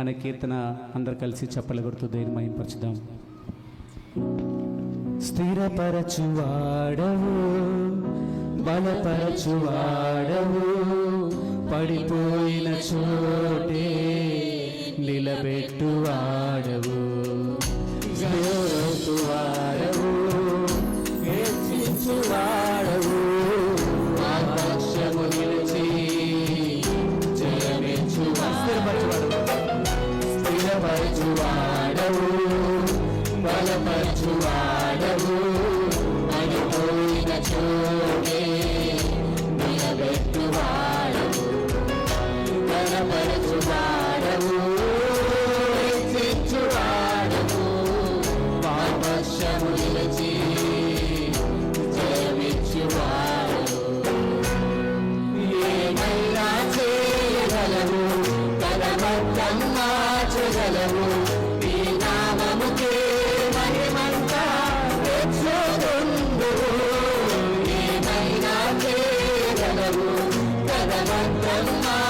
అనే కీర్తన అందరు కలిసి చెప్పలు కొడుతూ దేని మహింపరచుదాం స్థిరపరచువాడవు బలపరచువాడవు పడిపోయిన చోటే నిలబెట్టువా Brahma, Brahma.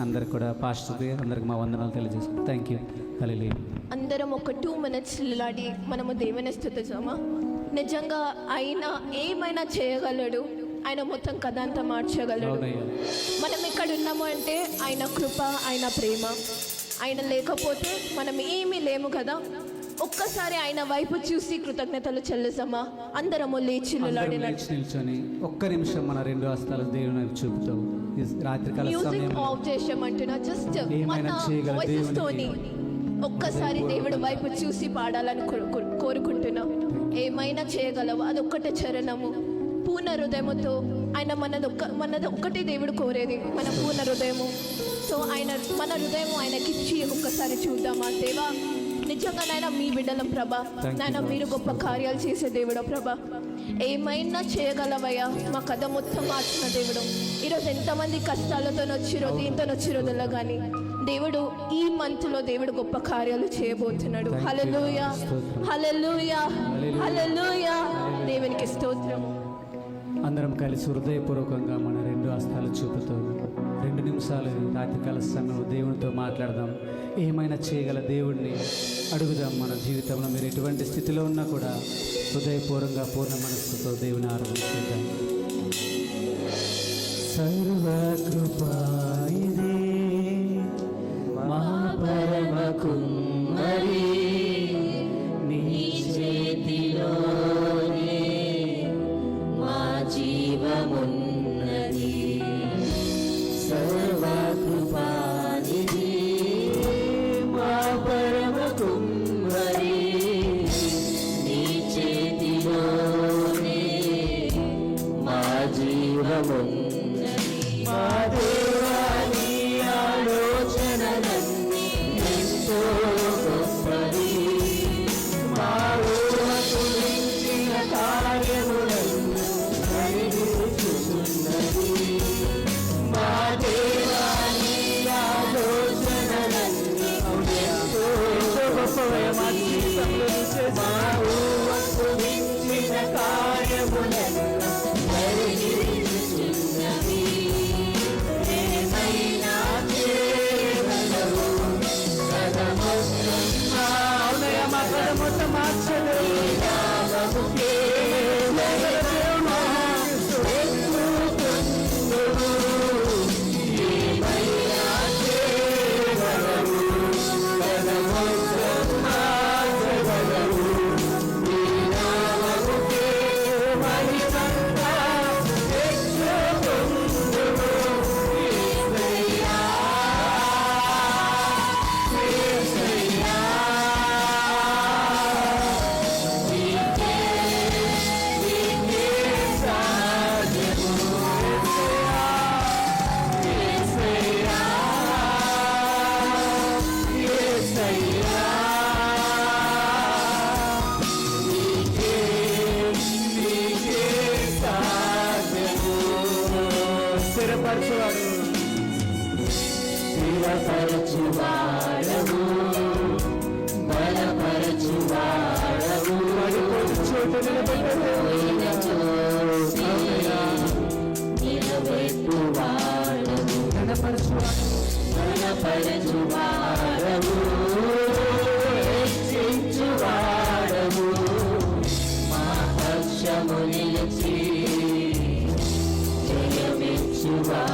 అందరికి కూడా పాస్టర్కి అందరికి మా వందనాలు తెలియజేస్తాం థ్యాంక్ యూ హల్లెలూయా అందరం ఒక టూ మినిట్స్ నిలబడి మనము దేవుని స్థుతిస్తామా నిజంగా ఆయన ఏమైనా చేయగలడు? ఆయన మొత్తం కథ అంతా మార్చగలడు? మనం ఇక్కడ ఉన్నాము అంటే ఆయన కృప ఆయన ప్రేమ. ఆయన లేకపోతే మనం ఏమీ లేము కదా? ఒక్కసారి ఆయన వైపు చూసి కృతజ్ఞతలు చెల్లిస్తామా? అందరము లేచి నిల్చొని ఒక్క నిమిషం మన రెండు హస్తాలు దేవుని వైపు చూపుతూ రాత్రికాల ఆఫ్ చేసామంటున్నా జస్ట్ ఏమైనా చేయగల ఒక్కసారి దేవుడి వైపు చూసి పాడాలని కోరుకుంటున్నా. ఏమైనా చేయగలవు? అదొక్కటే చరణము. పూర్ణ హృదయముతో ఆయన మనది ఒక్క మనది ఒక్కటే దేవుడు కోరేది. మన పూర్ణ హృదయము. సో ఆయన మన హృదయం ఆయనకి ఇచ్చి ఒక్కసారి చూద్దామా? దేవా నిజంగా నాయన మీ బిడ్డలం ప్రభా. నాయన. మీరు గొప్ప కార్యాలు చేసే దేవుడు ప్రభా. ఏమైనా చేయగలవయ్యా? మా కథ మొత్తం మార్చిన దేవుడు. ఈరోజు ఎంతమంది కష్టాలతో వచ్చిరో దీంతో వచ్చిరో కానీ దేవుడు ఈ మంత్లో దేవుడు గొప్ప కార్యాలు చేయబోతున్నాడు. హల్లెలూయా. హల్లెలూయా. హల్లెలూయా. దేవునికి స్తోత్రం. అందరం కలిసి హృదయపూర్వకంగా మన రెండు హస్తాలు చూపుతూ రెండు నిమిషాలు రాత్రికాల సమయంలో దేవునితో మాట్లాడదాం. ఏమైనా చేయగల దేవుడిని అడుగుదాం మన జీవితంలో. మీరు ఎటువంటి స్థితిలో ఉన్నా కూడా హృదయపూర్వంగా పూర్ణ మనస్సుతో దేవుని ఆరాధించేద్దాం సర్వకృపాయిదే Amen. Sama-sama at sa బలపరచువాడవు రక్షించువాడవు మా పక్షము నిలిచి జయమిచ్చువాడవు